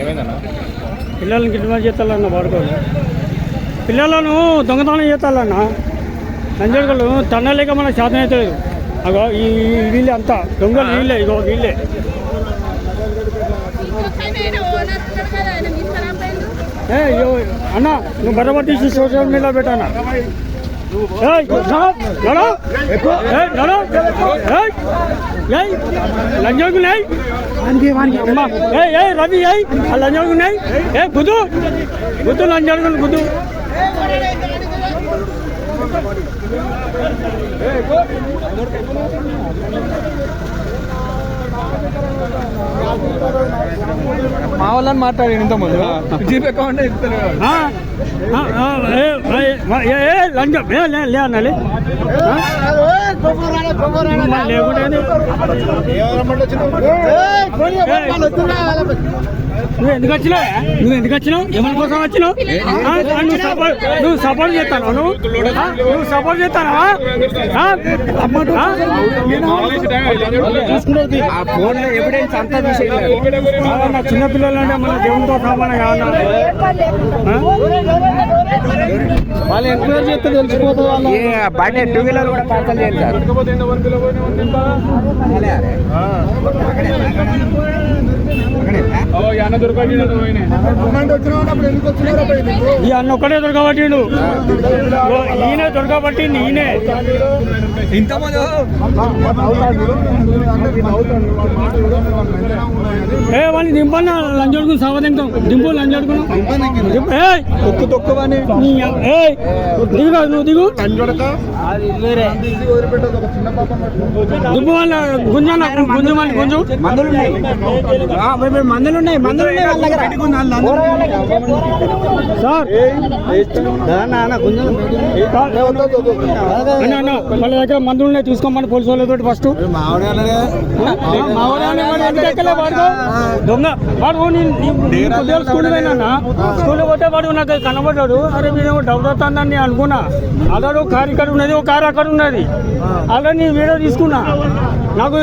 ఏమైందన్నా? పిల్లల్ని కిడ్నాప్ చేస్తాలన్న వాడుకోవాలి. పిల్లలను దొంగతనం చేస్తాలన్న నంజడుగలు తన్నలేక మన శాతం అవుతలేదు అగో ఈ వీళ్ళే అంతా దొంగలు వీళ్ళే ఇగో వీళ్ళే. ఏ అన్న నువ్వు బరబట్టి సోషల్ మీడియా పెట్టానా ఏయ్, నడో, నడో. ఏయ్, నడో. ఏయ్, ఏయ్, లంజోగులు ఏయ్. అమ్మా, ఏయ్, ఏయ్, రవి ఏయ్, ఆ లంజోగులు ఏయ్. ఏ గుద్దు గుద్దు లంజోగులు గుద్దు మా వాళ్ళని మాట్లాడి ఇంత ముందు జీప్ అకౌంట్ ఇస్తారు ఏ, లే అనాలి? నువ్వు ఎందుకు వచ్చినావు నువ్వు ఎందుకు వచ్చినావు ఎవరి కోసం వచ్చినావు నువ్వు సపోర్ట్ నువ్వు సపోర్ట్ చేస్తాను నువ్వు నువ్వు సపోర్ట్ చేస్తానా ఆ ఎవిడెన్స్ అంతా తీసేయాలి చిన్నపిల్లలు అంటే మన దేవునితో సమానం కావాలి వాళ్ళు ఎంక్వైరీ చేస్తే తెలిసిపోతుంది వాళ్ళు బండి టూ వీలర్ కూడా పార్సల్ చేస్తారు ఈ అన్న ఒక్కడే దొరకబట్టిండు. ఈయన దొరకబట్టింది ఈయనే. ఇంతమంది ఏ వాడిని దింపన్న లంచడుకుని సవదింటాం దింపు లంచడుకును తొక్కు నువ్వు దిగు. దింపు వాళ్ళ గుంజన్న గుంజు గుంజు. మందులు ఉన్నాయి మందులు ఉన్నాయి మందులు ఉన్నాయి వాళ్ళ దగ్గర. సార్. అన్న అన్న వాళ్ళ దగ్గర మందులు ఉన్నాయి తీసుకోమని పోలీసు వాళ్ళతో ఫస్ట్. దొంగ. వాడు నీ- నీ- నీ కొద్దిగా స్కూల్ పోతే వాడు నాకు కనబడ్డాడు. అరే నేను డౌట్ అవుతానని నేను అనుకున్నా అలాడు కారు ఇక్కడ ఉన్నది ఒక కారు అక్కడ ఉన్నది. అలా నేను వీడియో తీసుకున్నా. నాకు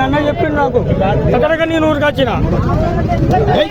అన్న చెప్పిండు నాకు. ఎక్కడక నేను ఊరికి వచ్చిన? ఏయ్,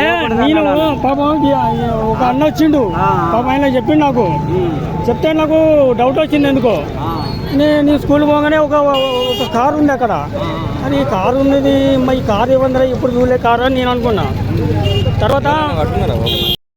ఏ నేను పాపం ఒక అన్న వచ్చిండు. పాపం ఆయన చెప్పిండు నాకు. చెప్తే నాకు డౌట్ వచ్చింది ఎందుకో. నేను స్కూల్ పోగానే ఒక ఒక కారు ఉంది అక్కడ. అది ఈ కారు ఉన్నది మరి ఈ కారు ఇవ్వందిరా ఇప్పుడు చూడలే కారు అని నేను అనుకున్నా. తర్వాత